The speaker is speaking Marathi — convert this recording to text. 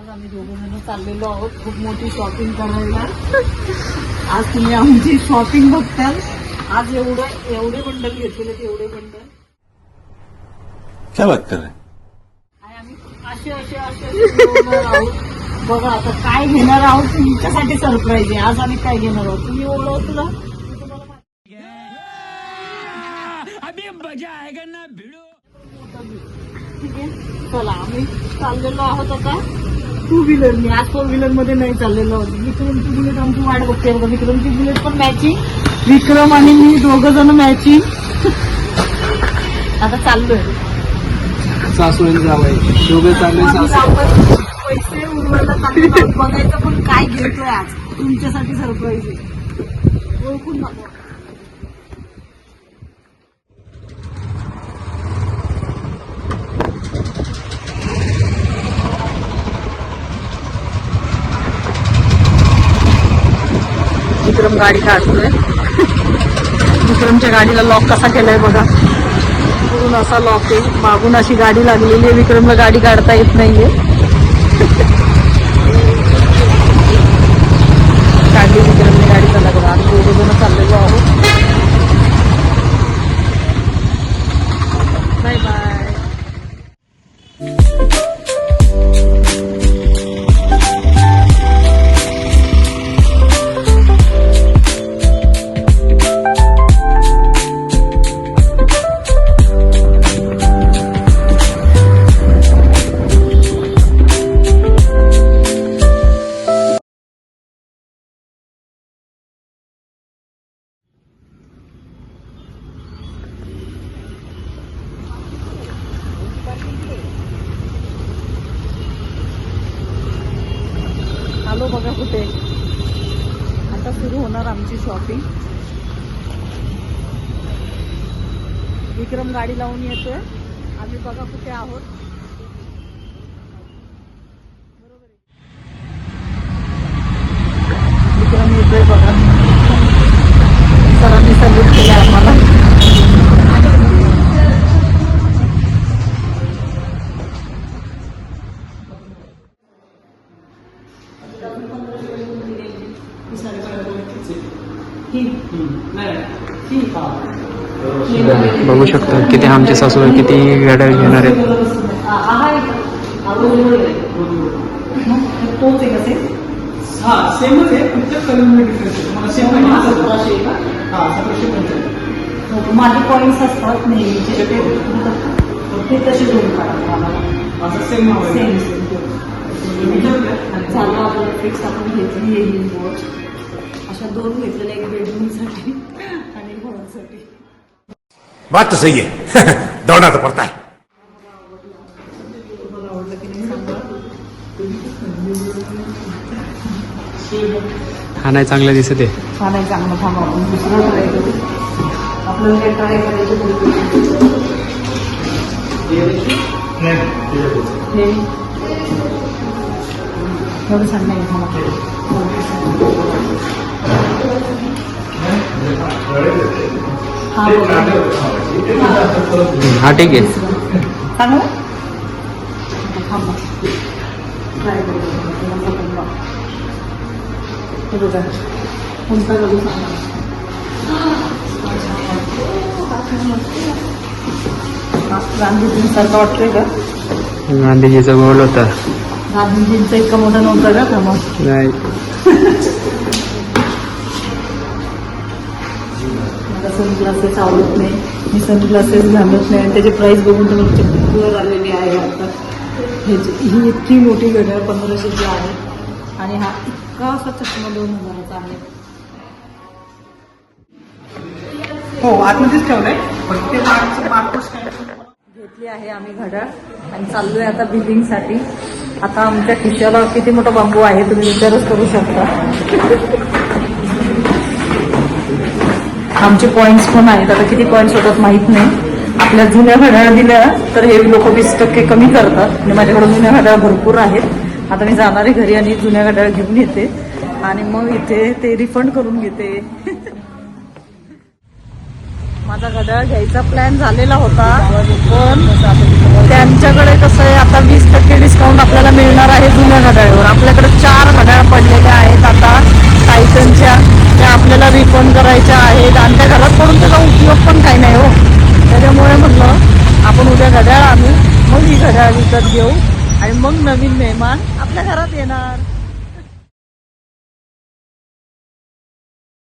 आज आम्ही दोघं जण चाललेलो आहोत खूप मोठी शॉपिंग करायला. आज तुम्ही आमची शॉपिंग बघताल. आज एवढं एवढे बंडल घेतलेले ते एवढे बंडल क्या बात कर रहे हैं? आणि आम्ही? असे असे असे असे ओढणार आहोत. बघा आता काय घेणार आहोत तुमच्यासाठी सरप्राईज आहे. आज आम्ही काय घेणार आहोत? तुम्ही ओळख तुला ठीक आहे. चला आम्ही चाललेलो आहोत आता. टू व्हीलरनी आज फोर व्हीलरमध्ये नाही चाललेलो. विक्रमची बुलेट आमची वाट बघते बघा. विक्रमची बुलेट पण मॅचिंग विक्रम आणि मी दोघं जण मॅचिंग आता चाललोय. सासून जावं दोघे चालले सासू. पैसे उडवायला आहोत. बघायचं पण काय घेतोय आज. तुमच्यासाठी सरप्राईज आहे. ओळखून दाखवा. विक्रम गाडी काढतोय विक्रमच्या गाडीला लॉक कसा केलाय बघा. पूर्ण असा लॉक आहे. मागून अशी गाडी लागलेली आहे. विक्रमला गाडी काढता येत नाहीये. आलो बघा कुठे. आता सुरू होणार आमची शॉपिंग विक्रम गाडी लावून येतोय. आम्ही बघा कुठे आहोत. आहे. विक्रम येतोय बघा. सरांनी सल्यूट बघू शकता किती आमचे सासू किती गाड्या घेणार आहेत. तोच? हा सेमच आहे फक्त कलरमध्ये डिफरन्स आहे. तुम्हाला सेम हा, सतराशे का? हा सतराशे हो, माझे पॉईंट्स असतात नेहमीचे. ते तसे दोन काढा असं सेम सेम झालं आपलं फिक्स आपण घेतली आहे ही वॉच अशा दोन घेतलेल्या एक बेडरूमसाठी आणि हॉलसाठी बात सही है दौड़ना तो पड़ता है नाही चांगलं दिसत आहे हा नाही चांगलं थांबा आपण दुसरं ट्राय करू. आपल्याला काय ट्राय करायचं हे. एवढं थांबा हा. हा ठीक आहे. हे बघा कोणता सांगा गांधीजींसारखं वाटतंय का गांधीजीचा गोल होता गांधीजींचा इतका मोठा नव्हता का थांबा नाही. मला सनग्लासेस आवडत नाही. मी सनग्लासेस घालत नाही. आणि त्याची प्राइस बघून तर मला चक्कर आलेली आहे आता. ह्याची ही इतकी मोठी घड्याळ पंधराशेची आहे. आणि हा इतका असा चष्मा दोन हजाराचा आहे. हो आतमध्येच ठेवलंय. घेतली आहे आम्ही घड्याळ आणि चाललोय आता बिलिंगसाठी आता आमच्या खिशाला किती मोठा बांबू आहे तुम्ही विचारच करू शकता. आमचे पॉइंट्स पण आहेत. आता किती पॉइंट्स होतात माहीत नाही. आपल्या जुन्या घड्याळ दिल्या तर हे लोक वीस टक्के कमी करतात. म्हणजे आणि माझ्याकडे जुन्या घड्याळ भरपूर आहेत. आता मी जाणार आहे घरी आणि जुन्या घड्याळ घेऊन येते. आणि मग इथे ते रिफंड करून घेते. माझा घड्याळ घ्यायचा प्लॅन झालेला होता पण त्यांच्याकडे कसं आहे आता वीस टक्के डिस्काउंट आपल्याला मिळणार आहे जुन्या घड्याळीवर. आपल्याकडे चार घड्याळ पडलेल्या आहेत आता टायटनच्या त्या आपल्याला रिफंड करायच्या आहेत. आणि त्या घरात पडून त्याचा उपयोग पण काही नाही हो. त्याच्यामुळे म्हटलं आपण उद्या घड्याळ आणू मग ही घड्याळ विकत घेऊ. आणि मग नवीन मेहमान आपल्या घरात येणार.